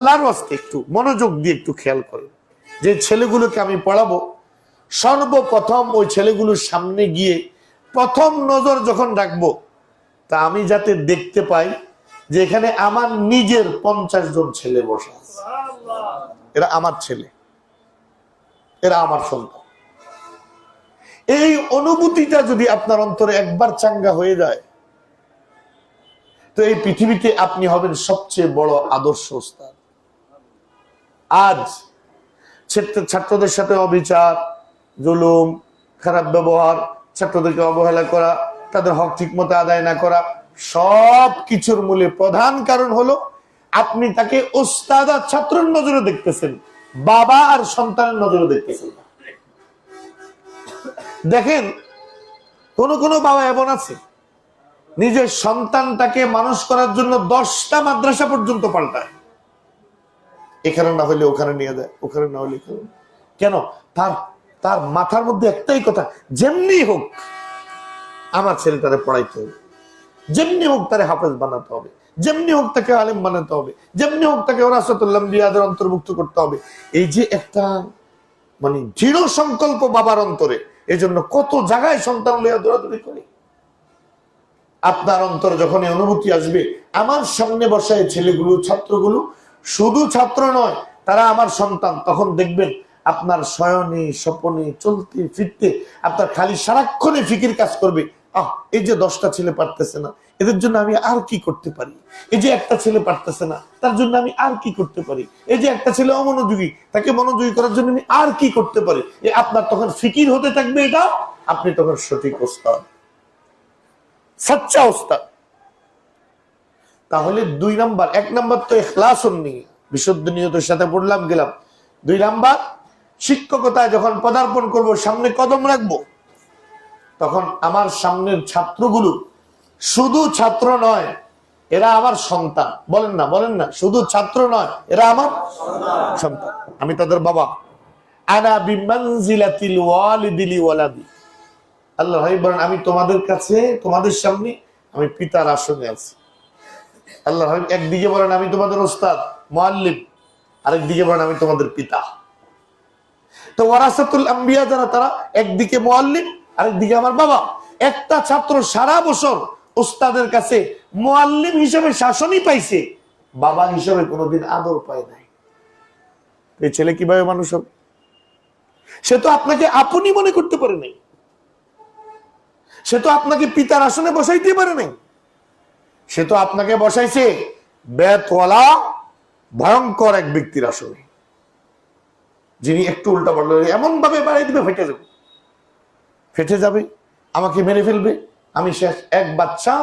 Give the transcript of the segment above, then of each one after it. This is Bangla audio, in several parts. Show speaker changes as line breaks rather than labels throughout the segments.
আল্লাহর একটু মনোযোগ দিয়ে একটু খেয়াল করেন যে ছেলেগুলোকে আমি পড়াবো, সর্বপ্রথম ওই ছেলেগুলোর সামনে গিয়ে প্রথম নজর যখন রাখব, তা আমি যাতে দেখতে পাই যে এখানে আমার নিজের পঞ্চাশ জন ছেলে বসা এরা আমার ছেলে। এরা আমার সন্তান। এই অনুভূতিটা যদি আপনার অন্তরে একবার চাঙ্গা হয়ে যায়, তো এই পৃথিবীতে আপনি হবেন সবচেয়ে বড় আদর্শ ওস্তাদ। আজ ছাত্রদের সাথে অবিচার, জুলুম, খারাপ ব্যবহার, ছাত্রদেরকে অবহেলা করা, তাদের হক ঠিক মতো আদায় না করা, সব কিছুর মূলে প্রধান কারণ হলো আপনি তাকে ওস্তাদ আর ছাত্রের নজরে দেখতেছেন, বাবা আর সন্তানের নজরে দেখতেছেন দেখেন, কোন কোন বাবা এমন আছে, নিজের সন্তানটাকে মানুষ করার জন্য দশটা মাদ্রাসা পর্যন্ত পাল্টায়। এখানে না হলে ওখানে নিয়ে যায়, ওখানে না এখানে। কেন? তার তার মাথার মধ্যে একটাই কথা, যেমনি হোক আমার ছেলেটারে পড়াইতে হবে। যেমনি হোক তারে হাফেজ বানাতে হবে। যেমনি হোক তাকে আলেম বানাতে হবে। যেমনি হোক তাকে ওরাসতুল্লাম বিয়াদের অন্তর্ভুক্ত করতে হবে। এই যে একটা মানে দৃঢ় সংকল্প বাবার অন্তরে এই জন্য কত জায়গায় সন্তান লইয়া দৌড়াদৌড়ি করে। আপনার অন্তর যখন অনুভূতি আসবে, আমার সামনে বসায় ছেলেগুলো, ছাত্রগুলো শুধু ছাত্র নয়, তারা আমার সন্তান। তখন দেখবেন আপনার শয়নে, স্বপনে, চলতে, ফিরতে, আপনার খালি সারাক্ষণে ফিকির কাজ করবে। আহ, এই যে দশটা ছেলে পারতেছে না, এদের জন্য আমি আর কি করতে পারি? এই যে একটা ছেলে পারতেছে না, তার জন্য আমি আর কি করতে পারি? এই যে একটা ছেলে অমনোযোগী, তাকে মনোযোগী করার জন্য আমি আর কি করতে পারি? আপনার তখন ফিকির হতে থাকবে এটা? আপনি তখন সঠিক ওস্তাদ। সচ্চা ওস্তাদ। তাহলে দুই নাম্বার, এক নাম্বার তো এখলাস নিয়ে বিশুদ্ধ নিয়তের সাথে পড়লাম, গেলাম। দুই নাম্বার, শিক্ষকতায় যখন পদার্পণ করব, সামনে কদম রাখব, তখন আমার সামনের ছাত্রগুলো শুধু ছাত্র নয়, এরা আমার সন্তান। বলেন না বলেন না, শুধু ছাত্র নয়, এরা আমার সন্তান। আমি তাদের বাবা। আনা আল্লাহ বলেন, আমি তোমাদের কাছে, তোমাদের সামনে, আমি পিতার আসনে আছি। আল্লাহ একদিকে বলেন, আমি তোমাদের ওস্তাদ মোয়াল্লিম আরেকদিকে বলেন, আমি তোমাদের পিতা। তো ওয়ারাসাতুল আম্বিয়া যারা, তারা একদিকে মোয়াল্লিম আরেকদিকে আমার বাবা। একটা ছাত্র সারা বছর ওস্তাদের কাছে মোয়াল্লিম হিসেবে শাসনই পাইছে, বাবা হিসেবে কোনোদিন আদর পায় নাই। এই ছেলে কীভাবে মানুষ হবে? সে তো আপনাকে আপনি মনে করতে পারে নাই। সে তো আপনাকে পিতার আসনে বসাইতে পারে নাই। সে তো আপনাকে বসাইছে। বেতওয়ালা ভয়ঙ্কর এক ব্যক্তির আসনে যিনি একটু উল্টা পাল্টা এমন ভাবে বাড়াই দিবে, ফেটে যাবে। ফেটে যাবে, আমাকে মেরে ফেলবে। আমি শেষ এক বাচ্চা।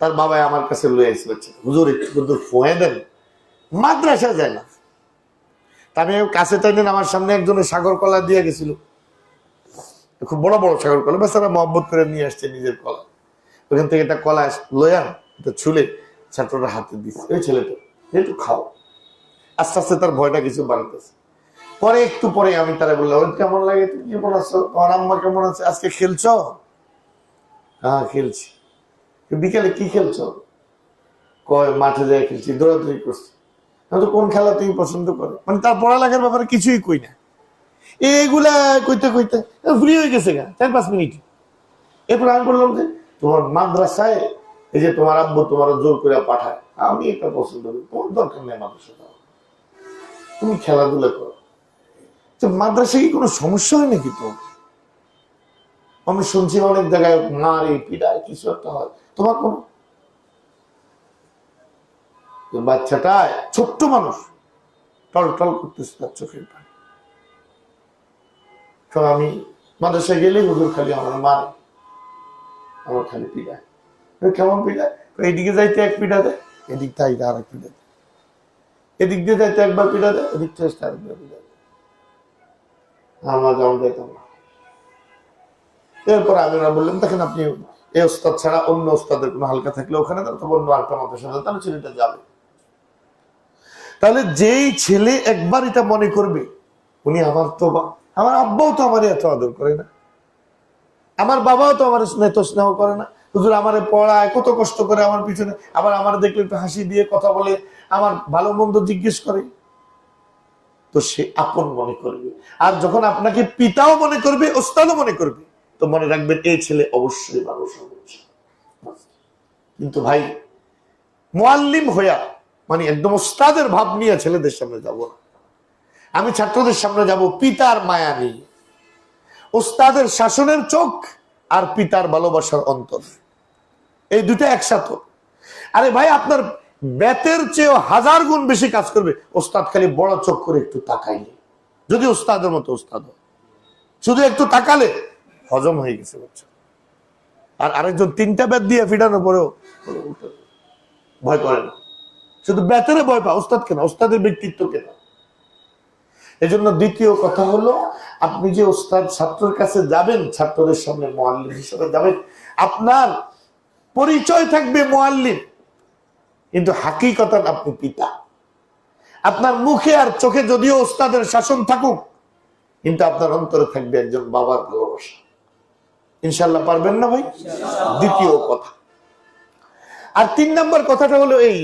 তার বাবা আমার কাছে লয়ে এসে বাচ্চা হুজুর, একটু কিন্তু ফোঁয়ে দেন। মাদ্রাসা যায় না। আমি কাছে টাইনেন আমার সামনে একজনের সাগর কলা দিয়ে গেছিল। খুব বড় বড় সাগর কলা। বেচারা মহব্বত করে নিয়ে আসছে নিজের কলা। ওখান থেকে একটা কলা লয়া এটা ছুলে ছাত্ররা হাতে দিচ্ছে ওই ছেলেটা, একটু খাও। আস্তে আস্তে তার ভয়টা কিছু বাড়তেছে। পরে একটু পরে আমি তারা বললাম, ওই কেমন লাগে? তুমি কেমন আছো? তোমার আম্মা কেমন আছে? আজকে খেলছো? হ্যাঁ খেলছি। বিকেলে কি খেলছো? কয়, মাঠে যায় খেলছি, দৌড়াদৌড়ি করছি। তো কোন খেলা তুমি পছন্দ করো? মানে তার পড়ালেখার ব্যাপারে কিছুই কই না। এইগুলা কইতে কইতে ফ্রি হয়ে গেছে গা, চার, পাঁচ মিনিট। এরপর আমি বললাম যে তোমার মাদ্রাসায় এই যে তোমার আব্বু তোমার জোর করে পাঠায়, আমি এটা পছন্দ করি। তোমার দরকার নেই মাদ্রাসা। তুমি খেলাধুলা করো। তো মাদ্রাসায় কি কোনো সমস্যা হয় নাকি তো আমি শুনছি অনেক জায়গায় মারে পিড়ায় কিছু একটা হয়। তোমার কোনো? বাচ্চাটা ছোট্ট মানুষ, টল টল করতেছে তার চোখের পানি। তো আমি মাদ্রাসায় গেলে হুজুর খালি আমার মারে। আমার খালি কই, কেমন কই, এইদিকে যাইতে এক পিড়া দেয় এদিক থেকে আর এক পিড়া দেয় এদিক দিয়ে যাইতে একবার পিড়া দেয় এদিক থেকে আসতে আরেকবার পিড়া দেয় আমরা যেমন যাইতাম না এরপর আমি ওরা বললাম দেখেন আপনি এই ওস্তাদ ছাড়া অন্য ওস্তাদের কোনো হালকা থাকলে ওখানে তাহলে তো অন্য আরেকটা মাদ্রাসা তাহলে ছেলেটা যাবে। তাহলে যেই ছেলে একবার এটা মনে করবে উনি আমার তো আমার আব্বাও তো আমার এত আদর করে না। আমার বাবাও তো আমার স্নেহ স্নেহ করে না। হুজুর, আমারে পড়ায়, কত কষ্ট করে আমার পিছনে আবার আমার দেখলে একটু হাসি দিয়ে কথা বলে, আমার ভালো মন্দ জিজ্ঞেস করে। তো সে আপন মনে করবে। আর যখন আপনাকে পিতাও মনে করবে, ওস্তাদও মনে করবে, তো মনে রাখবেন এই ছেলে অবশ্যই মানুষ হবে। কিন্তু ভাই, মোয়াল্লিম হইয়া মানে একদম ওস্তাদের ভাব নিয়ে ছেলেদের সামনে যাব আমি ছাত্রদের সামনে যাব, পিতার মায়া নিয়ে। ওস্তাদের শাসনের চোখ আর পিতার ভালোবাসার অন্তর। এই দুটো একসাথে। আরে ভাই, আপনার বেতের চেয়েও হাজার গুণ বেশি কাজ করবে। ওস্তাদ খালি বড় চোখ করে একটু তাকাইলে। যদি ওস্তাদের মতো ওস্তাদ শুধু একটু তাকালে হজম হয়ে গেছে আর আরেকজন তিনটা বেত দিয়ে ফিটানোর পরেও ভয় করে না। শুধু বেতেরে ভয় পা ওস্তাদ কেন? ওস্তাদের ব্যক্তিত্ব কেন? এজন্য দ্বিতীয় কথা হলো আপনি যে ওস্তাদ ছাত্রের কাছে যাবেন ছাত্রদের সামনে মোয়াল্লিম হিসেবে যাবেন আপনার পরিচয় থাকবে মোয়াল্লিম। কিন্তু হাকিকত আপনি পিতা। আপনার মুখে আর চোখে যদিও ওস্তাদের শাসন থাকুক কিন্তু আপনার অন্তরে থাকবে একজন বাবার ভালোবাসা। ইনশাল্লাহ পারবেন না ভাই? দ্বিতীয় কথা। আর তিন নম্বর কথাটা হলো এই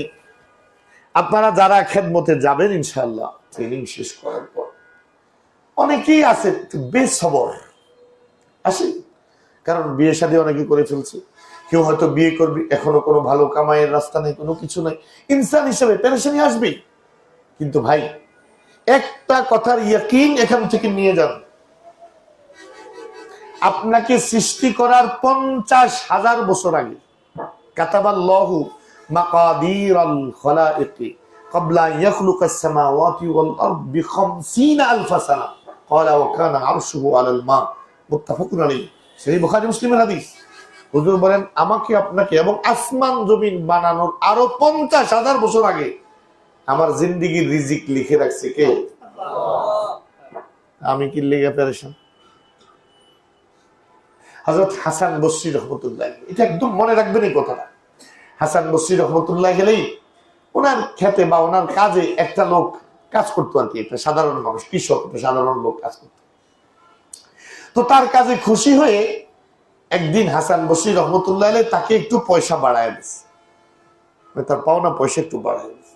আপনারা যারা খেদমতে যাবেন ইনশাল্লাহ ট্রেনিং শেষ করার পর। অনেকেই আছে বেসবর আসে? কারণ বিয়ে সাথে অনেকে করে ফেলছে। কেউ হয়তো বিয়ে করবে, এখনও কোনো ভালো কামাইয়ের রাস্তা নেই, কোনো কিছু নাই। ইনসান হিসেবে পেরেশানি আসবেই। কিন্তু ভাই, একটা কথার ইয়াকিন এখান থেকে নিয়ে যান। আপনাকে সৃষ্টি করার পঞ্চাশ হাজার বছর আগে কাতাবার লহু মাকাদির আল কবলা ইয়াখলুকাস সামাওয়াতি ওয়াল আরদ বিখামসিনা আলফা قال وكان عرشه على الماء متفق عليه সেই বুখারী মুসলিমের হাদিস হুজুর বলেন আমাকে আপনাকে এবং আসমান জমিন বানানোর আরো পঞ্চাশ হাজার বছর আগে আমার জিন্দিগির রিজিক লিখে রাখছে কে আমি কি লেগে পেরেছেন হজরত হাসান বসরি রহমতুল্লাহ এটা একদম মনে রাখবেন এই কথাটা হাসান বসরি রহমতুল্লাহ গেলেই ওনার খেতে বা ওনার কাজে একটা লোক কাজ করতো আর কি, একটা সাধারণ মানুষ, কৃষক, একটা সাধারণ লোক কাজ করতো। তো তার কাজে খুশি হয়ে একদিন হাসান বসরি রহমতুল্লাহ তাকে একটু পয়সা বাড়ায় দিছে মানে তার পাওনা পয়সা একটু বাড়ায় দিছে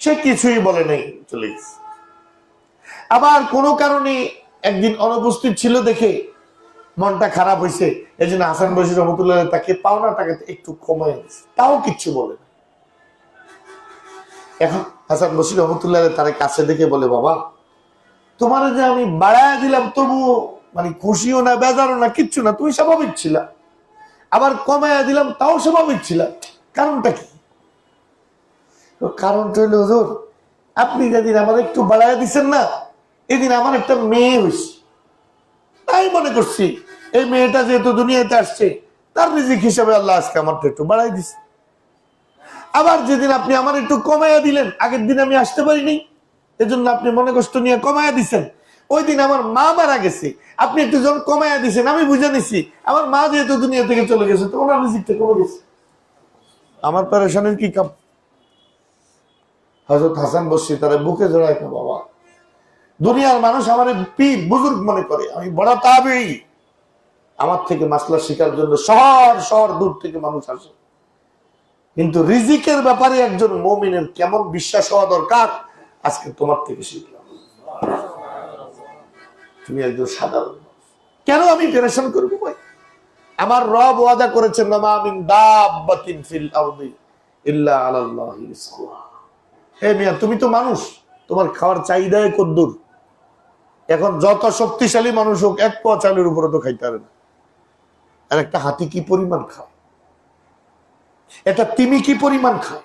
সে কিছুই বলে নাই, চলে গেছে। আবার কোনো কারণে একদিন অনুপস্থিত ছিল দেখে মনটা খারাপ হয়েছে এই জন্য হাসান বসির রহমতুল্লাহ তাকে পাওনা টাকাতে একটু কমায় দিচ্ছে তাও কিচ্ছু বলে না এখন হাসান বসির রহমতুল্লাহ তার কাছে দেখে বলে, বাবা, তোমার যে আমি বাড়ায় দিলাম তবু মানে খুশিও না, বেজারও না, কিচ্ছু না, তুমি স্বাভাবিক ছিলা। আবার কমায়া দিলাম, তাও স্বাভাবিক ছিলা। কারণটা কি? কারণটা হলো হুজুর, আপনি যেদিন আমার একটু বাড়ায় দিচ্ছেন না, এদিন আমার একটা মেয়ে হয়েছে তাই মনে করছি, এই মেয়েটা যেহেতু দুনিয়াতে আসছে, তার রিজিক হিসাবে আল্লাহ আজকে আমার একটু বাড়াই দিছে। আবার যেদিন আপনি আমার একটু কমাইয়া দিলেন, আগের দিন আমি আসতে পারিনি। এজন্য আপনি মনে কষ্ট নিয়ে কমাইয়া দিছেন। ওই দিন আমার মা মারা গেছে। আপনি একটু যখন কমাইয়া দিছেন, আমি বুঝে নিছি, আমার মা যেহেতু দুনিয়া থেকে চলে গেছে তো ওনার রিজিকটা কমে গেছে। আমার প্যারেশানের কি কাম? হজরত হাসান বসছি তারা বুকে জড়ায় বাবা, দুনিয়ার মানুষ আমার পীর, বুজুর্গ মনে করে। আমি বড় তাবেই আমার থেকে মাসলা শেখার জন্য শহর শহর দূর থেকে মানুষ আসে। কিন্তু রিজিকের ব্যাপারে একজন মমিনের কেমন বিশ্বাস হওয়া দরকার? আজকে তোমার থেকে শিখলাম। তুমি একজন সাধারণ কেন আমি পেরেশান করব ভাই? আমার রব ওয়াদা করেছেন হে মিয়া, তুমি তো মানুষ। তোমার খাওয়ার চাহিদায় কদ্দুর এখন যত শক্তিশালী মানুষ হোক, এক পোয়া চালের উপরে তো খাইতে পারে না। আর একটা হাতি কি পরিমাণ খায়? এটা তিমি কি পরিমাণ খায়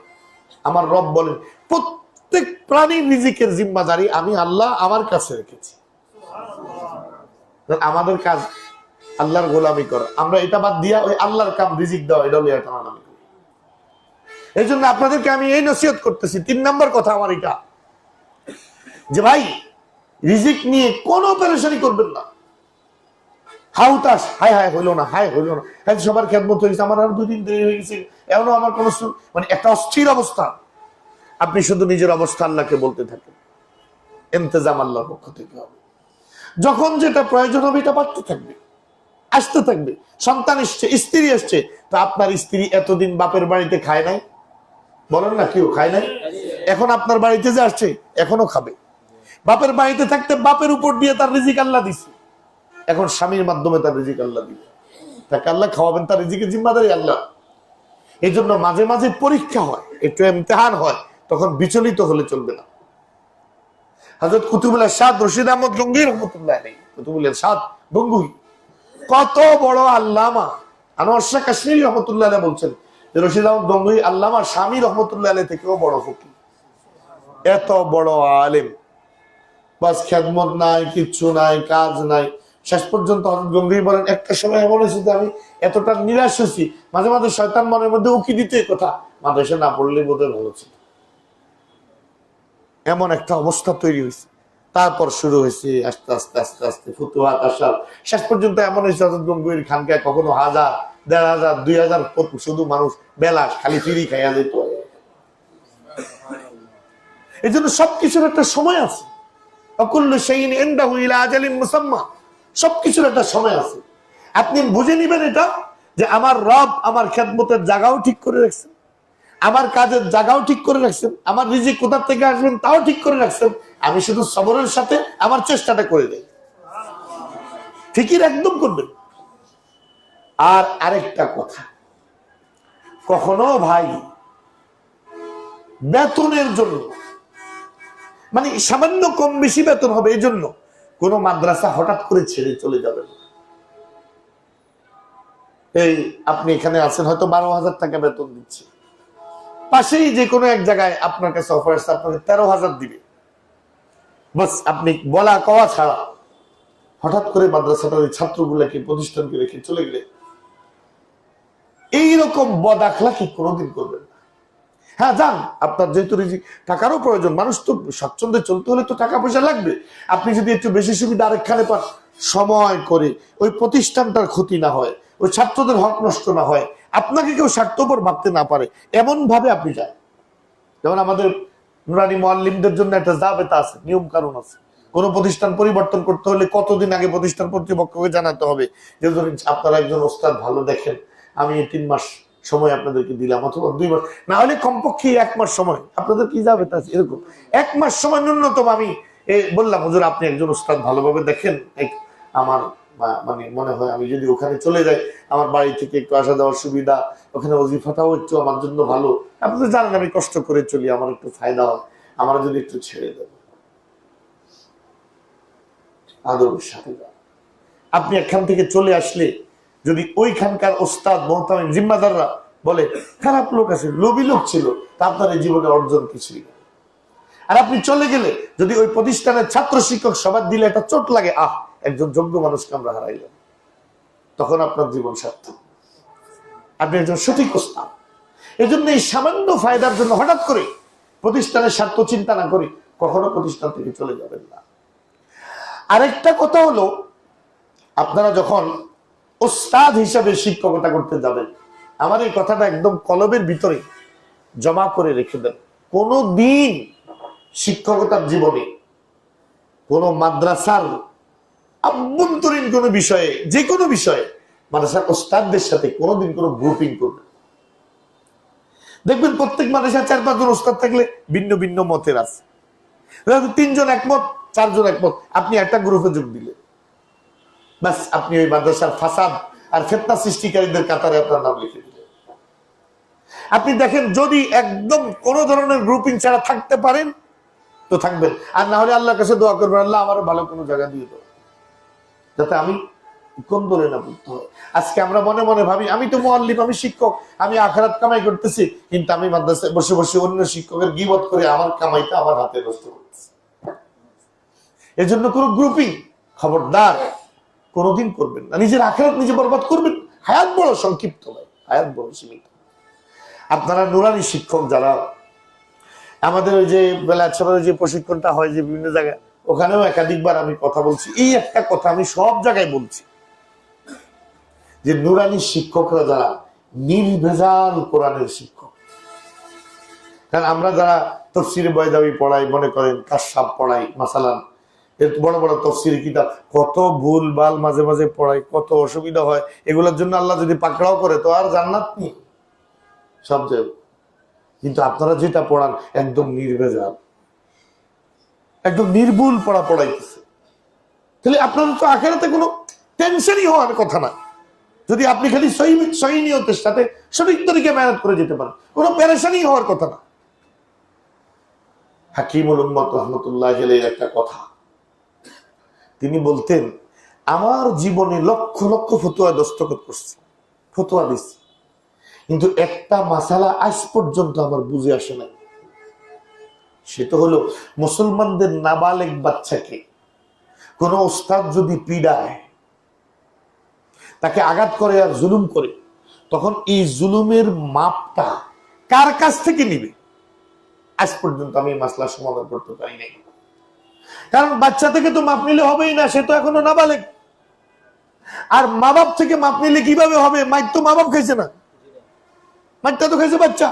আমার রব বলেন, প্রত্যেক প্রাণীর রিজিকের জিম্মাদারি আমি আল্লাহ আমার কাছে রেখেছি। আমাদের কাজ আল্লাহর গোলামি করা। আমরা এটা বাদ দিয়া ওই আল্লাহর কাম রিজিক দেওয়া, এটা লিয়া টানাটানি করি। এই জন্য আপনাদেরকে আমি এই নসিহত করতেছি, তিন নম্বর কথা আমার এটা। যে ভাই, রিজিক নিয়ে কোনো পেরেশানি করবেন না। হাউতাস হায় হায় হইল না হায় হইল না। হ্যাঁ সবার খেদমত হয়ে গেছে, আমার আর দুদিন দেরি হয়ে গেছে। এমনও আমার কোনো মানে একটা অস্থির অবস্থা। আপনি শুধু নিজের অবস্থা আল্লাহকে বলতে থাকেন। এন্তেজাম আল্লাহর পক্ষ থেকে হবে। যখন যেটা প্রয়োজন হবে, এটা বাড়তে থাকবে। আসতে থাকবে। সন্তান এসছে, স্ত্রী এসছে, তো আপনার স্ত্রী এতদিন বাপের বাড়িতে খায় নাই? বলেন না, কেউ খায় নাই? এখন আপনার বাড়িতে যে আসছে, এখনও খাবে। বাপের বাড়িতে থাকতে বাপের উপর দিয়ে তার রিজিক আল্লাহ দিছে। এখন স্বামীর মাধ্যমে তার রিজিক আল্লাহ দিবে। তাকে আল্লাহ খাওয়াবেন, তার রিজিকের জিম্মাদারি আল্লাহ। এই জন্য মাঝে মাঝে পরীক্ষা হয়, একটু ইমতেহান হয়, তখন বিচলিত হলে চলবে না। হজরত কুতুবুল্লাহ সাদ রশিদ আহমদ গঙ্গি রহমতুল্লাহ নেই কুতুবুল্লাহ সাদ গঙ্গুই কত বড় আল্লামা। আনোয়ার শাহ কাশ্মীর রহমতুল্লাহ বলছেন যে, রশিদ আহমদ গঙ্গুই আল্লামা স্বামী রহমতুল্লাহ আলাইহ থেকেও বড় ফকি এত বড় আলেম। বাস খেদমত নাই, কিচ্ছু নাই, কাজ নাই। শেষ পর্যন্ত হজরত গঙ্গি বলেন, একটা সময় এমন হয়েছে যে আমি এতটা নিরাশ হয়েছি। মাঝে মাঝে শয়তান মনের মধ্যে উকি দিতে কথা। মাদ্রাসা না পড়লে বোধহয় ভালো ছিল এমন একটা অবস্থা তৈরি হয়েছে। তারপর শুরু হয়েছে আস্তে আস্তে আস্তে আস্তে ফুতুহাত আসার। শেষ পর্যন্ত এমন হয়েছে হজরত গঙ্গুর খানকে কখনো হাজার, দেড় হাজার, দুই হাজার শুধু মানুষ বেলা, খালি ফিরি খাইয়া যেত। এই জন্য সবকিছুর একটা সময় আছে। অকুল্ল সেইন এন্দাহু ইলা আজালিন মুসাম্মা। সবকিছুর একটা সময় আছে। আপনি বুঝে নিবেন এটা যে আমার রব আমার খেদমতের জায়গাও ঠিক করে রাখছেন। আমার কাজের জায়গাও ঠিক করে রাখছেন। আমার নিজে কোথা থেকে আসবেন তাও ঠিক করে রাখছেন। আমি শুধু সবরের সাথে আমার চেষ্টাটা করে দেই। ঠিকই একদম করবেন। আর আরেকটা কথা। কখনো ভাই, বেতনের জন্য মানে সামান্য কম বেশি বেতন হবে এই জন্য কোন মাদ্রাসা হঠাৎ করে ছেড়ে চলে যাবেন। এই আপনি এখানে আছেন, হয়তো বারো হাজার টাকা বেতন দিচ্ছে। পাশেই যে কোনো এক জায়গায় আপনার কাছে অফার আসছে, আপনাকে তেরো হাজার দিবে। বাস, আপনি বলা কওয়া ছাড়া হঠাৎ করে মাদ্রাসাটার ওই ছাত্রগুলাকে প্রতিষ্ঠানকে রেখে চলে গেলে এইরকম বদ আখলা কি কোনোদিন করবেন হ্যাঁ যান। আপনার যেহেতু রিজিক টাকারও প্রয়োজন, মানুষ তো স্বাচ্ছন্দ্যে চলতে হলে তো টাকা পয়সা লাগবে। আপনি যদি একটু বেশি সুবিধা আরেকখানে পান, সময় করে ওই প্রতিষ্ঠানটার ক্ষতি না হয়, ওই ছাত্রদের হক নষ্ট না হয়, আপনাকে কেউ স্বার্থপর ভাবতে না পারে এমন ভাবে আপনি যান। যেমন আমাদের নুরানি মোয়াল্লিমদের জন্য একটা জাবেতা আছে নিয়ম কানুন আছে। কোন প্রতিষ্ঠান পরিবর্তন করতে হলে কতদিন আগে প্রতিষ্ঠান কর্তৃপক্ষকে জানাতে হবে? যে ধরুন আপনারা একজন ওস্তাদ, ভালো দেখেন, আমি তিন মাস সময় আপনাদেরকে দিলাম, অথবা দুই মাস। না হলে কমপক্ষে এক মাস সময়। আপনাদের কি যাবে তা এরকম। এক মাস সময় ন্যূনতম আমি বললাম, হুজুর, আপনি একজন ওস্তাদ ভালোভাবে দেখেন। আমার মানে মনে হয় আমি যদি ওখানে চলে যাই, আমার বাড়ি থেকে একটু আসা যাওয়ার সুবিধা, ওখানে অজিফাটাও একটু আমার জন্য ভালো। আপনি তো জানেন, আমি কষ্ট করে চলি, আমার একটু ফায়দা হয়। আমার যদি একটু ছেড়ে দেব আদরের সাথে আপনি এখান থেকে চলে আসলে যদি ওইখানকার ওস্তাদ মোহতামিম জিম্মাদাররা বলে, খারাপ লোক আছে, লোভী লোক ছিল, তা এই জীবনে অর্জন কিছুই আর আপনি চলে গেলে যদি ওই প্রতিষ্ঠানের ছাত্র শিক্ষক সবার দিলে একটা চোট লাগে, আহ, একজন যোগ্য মানুষকে আমরা হারাইলাম। তখন আপনার জীবন সার্থক। আপনি একজন সঠিক ওস্তাদ। এই জন্য এই সামান্য ফায়দার জন্য হঠাৎ করে প্রতিষ্ঠানের স্বার্থ চিন্তা না করে কখনো প্রতিষ্ঠান থেকে চলে যাবেন না। আরেকটা কথা হলো, আপনারা যখন ওস্তাদ হিসাবে শিক্ষকতা করতে যাবেন। আমার এই কথাটা একদম কলবের ভিতরে জমা করে রেখে দেন। কোনো দিন শিক্ষকতার জীবনে কোন মাদ্রাসার আভ্যন্তরীণ কোনো বিষয়ে, যে কোনো বিষয়ে মাদ্রাসার ওস্তাদদের সাথে কোনোদিন কোনো গ্রুপিং করবেন না। দেখবেন প্রত্যেক মাদ্রাসায় চার পাঁচজন ওস্তাদ থাকলে ভিন্ন ভিন্ন মতের আছে। তিনজন একমত, চারজন একমত। আপনি একটা গ্রুপে যোগ দিলেন। ব্যাস আপনি ওই মাদ্রাসার ফাসাদ আর ফেতনা সৃষ্টিকারীদের কাতারে আপনার নাম লিখে আপনি দেখেন, যদি একদম কোন ধরনের গ্রুপিং ছাড়া থাকতে পারেন, তো থাকবেন। আর না হলে আল্লাহর কাছে দোয়া করবেন, আল্লাহ আমার ভালো কোনো জায়গা দিয়ে দাও। যাতে আমি কোন দলে না বুঝতে হয় আজকে আমরা মনে মনে ভাবি, আমি তো মোয়াল্লিম আমি শিক্ষক, আমি আখারাত কামাই করতেছি, কিন্তু আমি মাদ্রাসায় বসে বসে অন্য শিক্ষকের গিবত করে আমার কামাইটা আমার হাতে নষ্ট করতেছি। এজন্য কোনো গ্রুপিং খবরদার কোনোদিন করবেন না। নিজের আখেরাত নিজে বরবাদ করবেন। হায়াত বড়, সংক্ষিপ্ত ভাই। হায়াত বড়, সীমিত। আপনারা নুরানি শিক্ষক যারা, আমাদের ওই যে বেলা সবার যে প্রশিক্ষণটা হয় যে বিভিন্ন জায়গায়, ওখানেও একাধিকবার আমি কথা বলছি। এই একটা কথা আমি সব জায়গায় বলছি। যে নুরানি শিক্ষকরা যারা, নির্ভেজাল কোরআনের শিক্ষক। কারণ আমরা যারা তফসিরে বয়দাবি পড়াই, মনে করেন কাশাব পড়াই, মাসালান বড় বড় তফসির কিতাব, কত ভুল ভালো মাঝে মাঝে পড়ায়, কত অসুবিধা হয়, এগুলোর জন্য আল্লাহ যদি পাকড়াও করে তো আর জান্নাত নেই। সব কিন্তু আপনারা যেটা পড়ান একদম নির্ভেজাল। একদম নির্ভুল পড়া পড়াইতেছে। তাহলে আপনাদের তো আখেরাতে কোনো টেনশনই হওয়ার কথা না। যদি আপনি খালি সহি সহি নিয়তের সাথে সঠিক তরিকে মেহনত করে যেতে পারেন, কোনো প্যারেশানি হওয়ার কথা না। হাকিমুল উম্মত রহমতুল্লাহ একটা কথা। তিনি বলতেন, আমার জীবনে লক্ষ লক্ষ ফতুয়া দস্তখত করছি, ফতুয়া দিচ্ছি। কিন্তু একটা মাসালা আজ পর্যন্ত আমার বুঝে আসে না সেটা হলো, মুসলমানদের নাবালেক বাচ্চাকে কোন ওস্তাদ যদি পীড়ায়, তাকে আঘাত করে আর জুলুম করে, তখন এই জুলুমের মাপটা কার কাছ থেকে নিবে? আজ পর্যন্ত আমি এই মাসলার সমাধান করতে পারি নাই। কারণ বাচ্চা থেকে তো মাপ নিলে হবেই না, সে তো এখনও নাবালেক। আর মা বাপ থেকে মাপ নিলে কীভাবে হবে? মাইক তো মা বাপ খাইছে না। মাইকটা তো খাইছে বাচ্চা।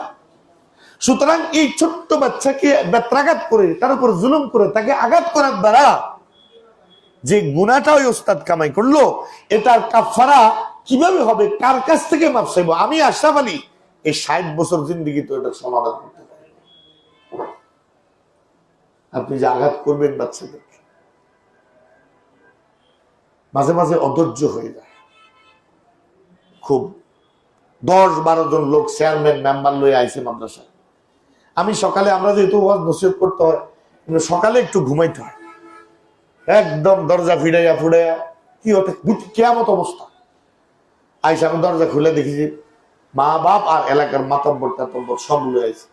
সুতরাং এই ছোট্ট বাচ্চাকে বেত্রাঘাত করে, তার উপর জুলুম করে, তাকে আঘাত করার দ্বারা যে গুণাটা ওই ওস্তাদ কামাই করল, এটার কাফারা কীভাবে হবে? কার কাছ থেকে মাপ চাইব? আমি আশরাফ আলী, এই ষাট বছর জিন্দিগি তো এটা সমাধান। আপনি যে আঘাত করবেন বাচ্চাদেরকে মাঝে মাঝে অধৈর্য হয়ে যায়। খুব। দশ বারো জন লোক চেয়ারম্যান মেম্বার লয়ে আইসে মাদ্রাসায়। আমি সকালে, আমরা যেহেতু নসিহত করতে হয়, কিন্তু সকালে একটু ঘুমাইতে হয়। একদম দরজা ফিরাইয়া ফুড়াইয়া কি হতে কেয়ামত অবস্থা। আইসা আমি দরজা খুলে দেখেছি মা বাপ আর এলাকার মাতব্বর টাতব্বর সব লয়ে আইছে।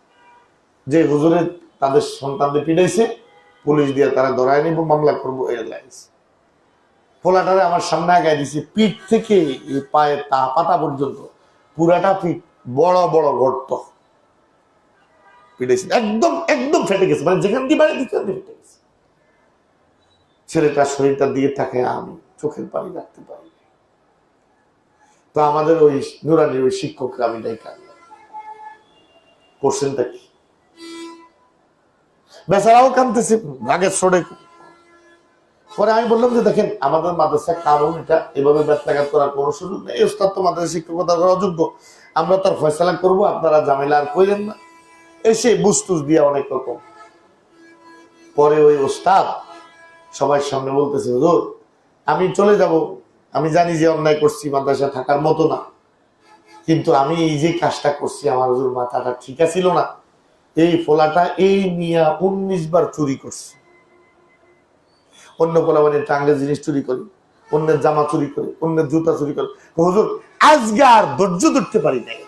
যে হুজুরে তাদের সন্তানদের পিটাইছে, পুলিশ দিয়ে তারা ধরায় নিব, মামলা করব এয়ারলাইন্স পোলাটারে আমার সামনে আগায় দিছি, পিঠ থেকে এই পায়ের তা পাতা পর্যন্ত, পুরাটা পিঠ বড় বড় গর্ত। পিটাইছে, একদম একদম ফেটে গেছে মানে যেখান দিয়ে বাড়ি দিতে ফেটে গেছে। ছেলেটার শরীরটা দিয়ে থাকে আমি, চোখের পানি রাখতে পারি। তো আমাদের ওই নুরানির ওই শিক্ষকরা আমি ডাইকা কোশ্চেনটা কি? বেচারাও কানতেছে রাগের সরে পরে আমি বললাম যে, দেখেন, আমাদের মাদ্রাসা কারণ এটা। এভাবে ব্যত্যাঘাত করার কোনো সুযোগ নেই। ওস্তাদ তো মাদ্রাসা শিক্ষকতা করা অযোগ্য। আমরা তার ফয়সালা করব, আপনারা ঝামেলা আর কইলেন না। এসে বুস্তুস দিয়া অনেক রকম। পরে ওই ওস্তাদ সবার সামনে বলতেছে, হুজুর, আমি চলে যাব। আমি জানি যে অন্যায় করছি, মাদ্রাসা থাকার মতো না। কিন্তু আমি এই যে কাজটা করছি, আমার হুজুর মাথাটা ঠিক ছিল না। এই ফোলাটা এই মিয়া উনিশ বার চুরি করছে। অন্য পোলাবানের টাঙ্গের জিনিস চুরি করি, অন্যের জামা চুরি করে, অন্যের জুতা চুরি করে। হুজুর, আজকে আর ধৈর্য ধরতে পারি নাই।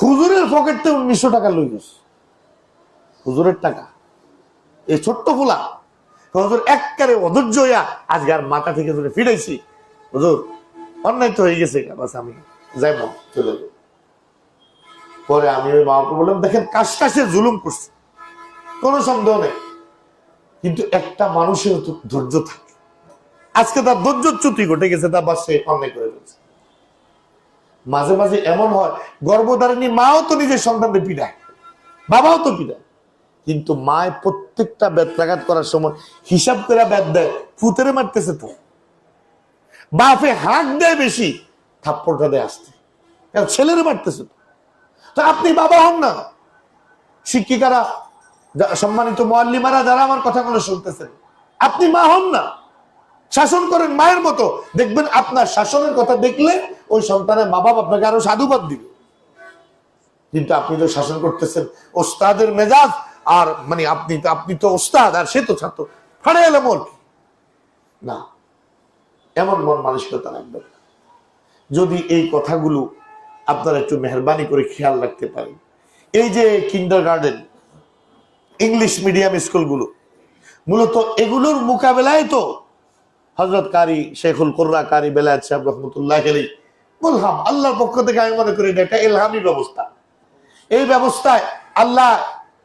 হুজুরের পকেটে উনিশশো টাকা লই গেছে। হুজুরের টাকা। এই ছোট্ট ফোলা হুজুর এককারে অধৈর্য হইয়া আজকে আর মাথা থেকে ধরে ফিরাইছি। হুজুর, অন্যায় তো হয়ে গেছে, বাস আমি যাইব, চলে যাব। পরে আমি ওই মাকে বললাম, দেখেন, কাজটা সে জুলুম করছে। কোনো সন্দেহ নেই। কিন্তু একটা মানুষের ধৈর্য থাকে। আজকে তার ধৈর্য চ্যুতি ঘটে গেছে, তার বাসে অন্যায় করে ফেলছে। মাঝে মাঝে এমন হয়, গর্ভধারিণী মাও তো নিজের সন্তানদের পিড়ায়, বাবাও তো পিড়ায়। কিন্তু মায় প্রত্যেকটা বেত্রাঘাত করার সময় হিসাব করে ব্যাত দেয় ফুতেরে মারতেছে তো। বাপে হাঁক দেয় বেশি, থাপ্পড়টা দেয় আসতে। ছেলেরে মারতেছে তো। তো আপনি বাবা হন না। শিক্ষিকারা সম্মানিত মোয়াল্লিমারা যারা আমার কথাগুলো শুনতেছেন, আপনি মা হন না। শাসন করেন মায়ের মতো। দেখবেন আপনার শাসনের কথা দেখলে ওই সন্তানের মা বাপ আপনাকে আরও সাধুবাদ দিবে। কিন্তু আপনি তো শাসন করতেছেন ওস্তাদের মেজাজ, আর মানে আপনি তো আপনি তো ওস্তাদ, আর সে তো ছাত্র। ফাড়ে এলো মোর না, এমন মন মানসিকতা রাখবেন যদি এই কথাগুলো আপনারা একটু মেহরবানি করে খেয়াল রাখতে পারেন। এই যে কিন্ডার গার্ডেন ইংলিশ মিডিয়াম স্কুলগুলো মূলত এগুলোর মোকাবেলায় তো হজরত কারি শেখুল কোর্রা, কারি বেলায়ত সাহেব রহমতুল্লাহ আলী আল্লাহর পক্ষ থেকে আমি মনে করি এটা একটা ব্যবস্থা। এই ব্যবস্থায় আল্লাহ,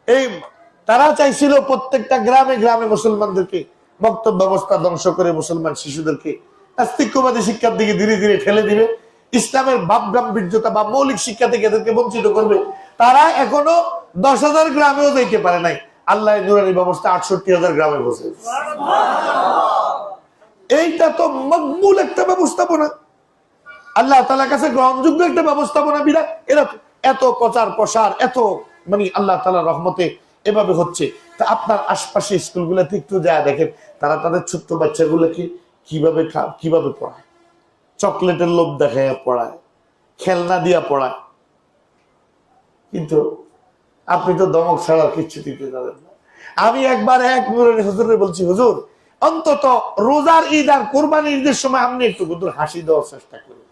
এই তারা চাইছিল প্রত্যেকটা গ্রামে গ্রামে মুসলমানদেরকে বক্তব্য ব্যবস্থা ধ্বংস করে মুসলমান শিশুদেরকে শিক্ষার দিকে ধীরে ধীরে ঠেলে দিবে। ইসলামের ভাব গাম্ভীর্যতা বা মৌলিক শিক্ষা থেকে এদেরকে বঞ্চিত করবে, তারা এখনও দশ হাজার গ্রামেও যাইতে পারে নাই। আল্লাহ নুরানি ব্যবস্থা আটষট্টি হাজার গ্রামে বসে এইটা তো মকবুল একটা ব্যবস্থাপনা। আল্লাহ তালার কাছে গ্রহণযোগ্য একটা ব্যবস্থাপনা বিরাট। এরা এত প্রচার প্রসার, এত মানে আল্লাহ তালা রহমতে এভাবে হচ্ছে। তা আপনার আশপাশে স্কুলগুলোতে একটু যায় দেখেন, তারা তাদের ছোট্ট বাচ্চাগুলোকে কীভাবে কীভাবে পড়ায়? চকলেটের লোভ দেখায় পড়ায়, খেলনা দিয়া পড়ায়। কিন্তু আপনি তো দমক ছাড়া কিচ্ছু দিতে যাবেন না। আমি একবার এক হুজুরে বলছি, হুজুর, অন্তত রোজার ঈদ আর কোরবানি ঈদের সময় আপনি একটু হুজুর হাসি দেওয়ার চেষ্টা করুন।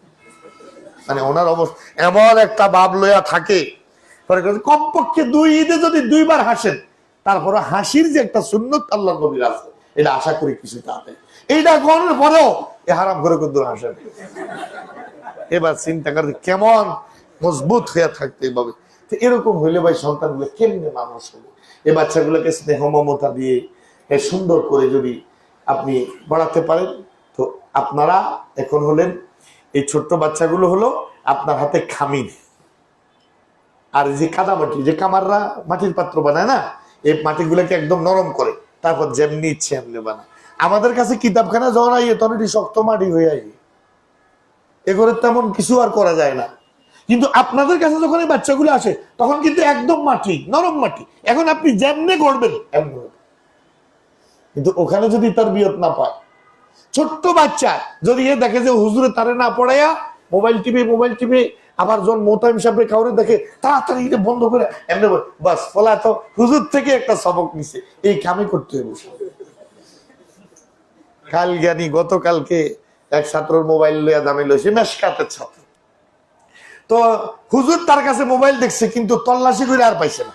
মানে ওনার অবস্থা, এমন একটা ভাব লইয়া থাকে। কমপক্ষে দুই ঈদে যদি দুইবার হাসেন তারপরে হাসির যে একটা সুন্নত আল্লাহ নবীর আছে। এটা আশা করি কিছু তাতে। এইটা করার পরেও এ হারাম করে কিন্তু হাসেন এবার চিন্তা করে কেমন মজবুত হয়ে থাকতে এভাবে এরকম হইলে ভাই সন্তানগুলো কেমনে মানুষ হবে? এই বাচ্চাগুলোকে স্নেহ মমতা দিয়ে সুন্দর করে যদি আপনি বাড়াতে পারেন, তো আপনারা এখন হলেন, এই ছোট্ট বাচ্চাগুলো হলো আপনার হাতে খামিন। আর যে কাদামাটি, যে কামাররা মাটির পাত্র বানায় না, এই মাটিগুলোকে একদম নরম করে। তারপর যেমনি ইচ্ছে এমনি বানায়। আমাদের কাছে কিতাবখানা যখন আইয়ে, তখন এটি শক্ত মাটি হয়ে আইয়ে। এগুলো তেমন কিছু আর করা যায় না। কিন্তু আপনাদের কাছে যখন এই বাচ্চাগুলো আসে, তখন কিন্তু একদম মাটি, নরম মাটি। এখন আপনি যেমনে গড়বেন কিন্তু ওখানে যদি তার বিয়ত না পায়, ছোট্ট বাচ্চা, যদি এ দেখে যে হুজুরে তারে না পড়াইয়া, মোবাইল টিপে মোবাইল টিপে আবার যখন মোতায়েম সাহেবের কাউরে দেখে, তাড়াতাড়ি এটা বন্ধ করে এমনি বাস, ফলা তো হুজুর থেকে একটা সবক নিছে, এই কামে করতে হবে কাল জ্ঞানী গতকালকে এক ছাত্রর মোবাইল লইয়া দামে লইছে মেশকাতের ছাত্র। তো হুজুর তার কাছে মোবাইল দেখছে, কিন্তু তল্লাশি করে আর পাইছে না।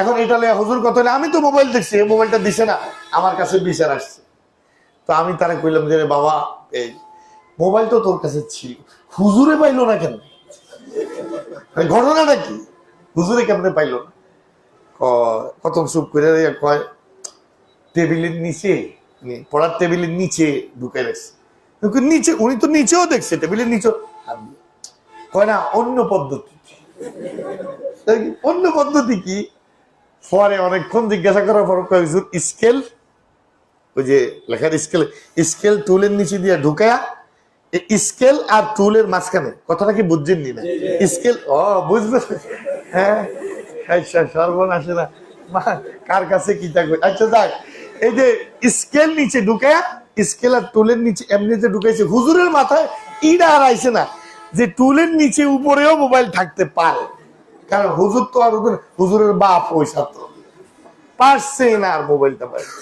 এখন এটা লইয়া হুজুর হলে আমি তো মোবাইল দেখছি, এই মোবাইলটা দিছে না, আমার কাছে বিচার আসছে। তো আমি তারা কইলাম যে বাবা, এই মোবাইল তো তোর কাছে ছিল। হুজুরে পাইলো না কেন? ঘটনাটা কি হুজুরে কেমনে পাইলো না? কত চুপ করে কয়, টেবিলের নিচে মানে পড়ার টেবিলের নিচে ঢুকে রাখছে। নিচে, উনি তো নিচেও দেখছে, টেবিলের নিচে। কয় না, অন্য পদ্ধতি। অন্য পদ্ধতি কি? পরে অনেকক্ষণ জিজ্ঞাসা করার পর স্কেল? ওই যে লেখার স্কেল স্কেল টুলের নিচে দিয়ে ঢুকায়া স্কেল আর টুলের মাঝখানে কথাটা কি বুঝছেন নি না স্কেল ও বুঝবে। হ্যাঁ আচ্ছা সর্বনাশে না কার কাছে কি থাকবে আচ্ছা যাক। এই যে স্কেল নিচে ঢুকায়া স্কেল আর টুলের নিচে এমনি যে ঢুকাইছে হুজুরের মাথায় ইডা আর আইছে না যে টুলের নিচে উপরেও মোবাইল থাকতে পারে। কারণ হুজুর তো আর হুজুর- হুজুরের বাপ ওই ছাত্র। পারছে না আর মোবাইলটা পাইছে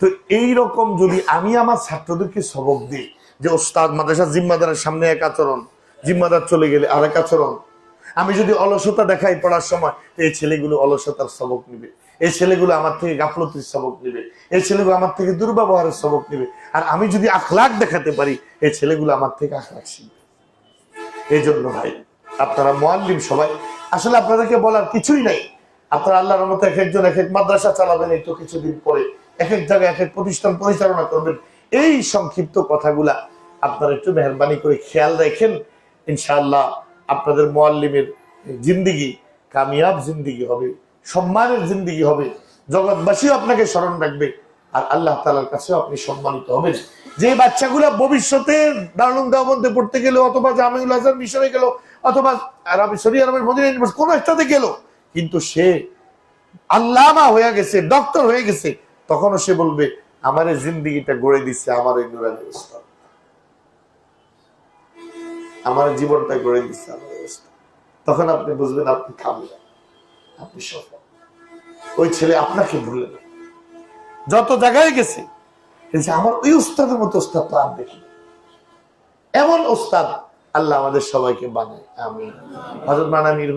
তো এই রকম যদি আমি আমার ছাত্রদেরকে সবক দিই যে ওস্তাদ মাদ্রাসা জিম্মাদারের সামনে এক আচরণ, জিম্মাদার চলে গেলে আরেক আচরণ। আমি যদি অলসতা দেখাই পড়ার সময়, এই ছেলেগুলো অলসতার সবক নিবে। এই ছেলেগুলো আমার থেকে গাফলতির সবক নিবে। এই ছেলেগুলো আমার থেকে দুর্ব্যবহারের সবক নিবে। আর আমি যদি আখলাক দেখাতে পারি, এই ছেলেগুলো আমার থেকে আখলাক শিখবে। এই জন্য ভাই, আপনারা মোয়াল্লিম সবাই, আসলে আপনাদেরকে বলার কিছুই নাই। আপনারা আল্লাহর মতো এক একজন এক এক মাদ্রাসা চালাবেন, এই তো কিছুদিন পরে। এক এক জায়গায় এক এক প্রতিষ্ঠান পরিচালনা করবেন। এই সংক্ষিপ্ত কথাগুলা আপনারা একটু মেহরবানি করে খেয়াল রাখেন, ইনশাআল্লাহ আপনাদের মোয়াল্লিমের জিন্দিগি কামিয়াব জিন্দিগি হবে, সম্মানের জিন্দিগি হবে, জগৎবাসীও আপনাকে স্মরণ রাখবে আর আল্লাহ তালার কাছেও আপনি সম্মানিত হবেন। যে বাচ্চাগুলো ভবিষ্যতে দারুণ দেওবন্দে পড়তে গেল অথবা জামিউল হাসান মিশরে গেল অথবা সৌদি আরবের মদিনা ইউনিভার্সিটি, কোনো একটাতে গেল, কিন্তু সে আল্লামা হয়ে গেছে, ডক্টর হয়ে গেছে, তখনও সে বলবে, আমার জিন্দিগিটা গড়ে দিচ্ছে আমার এই নুরানি আমার জীবনটা গড়ে দিচ্ছে তখন আপনি বুঝবেন আপনি কামিয়া আপনি সফল। ওই ছেলে আপনাকে ভুলে না। যত জায়গায় গেছে আমার ওই উস্তাদের মতো উস্তাদ তো আর দেখি এমন উস্তাদ আল্লাহ আমাদের সবাইকে বানায় আমি হজরত মানা মির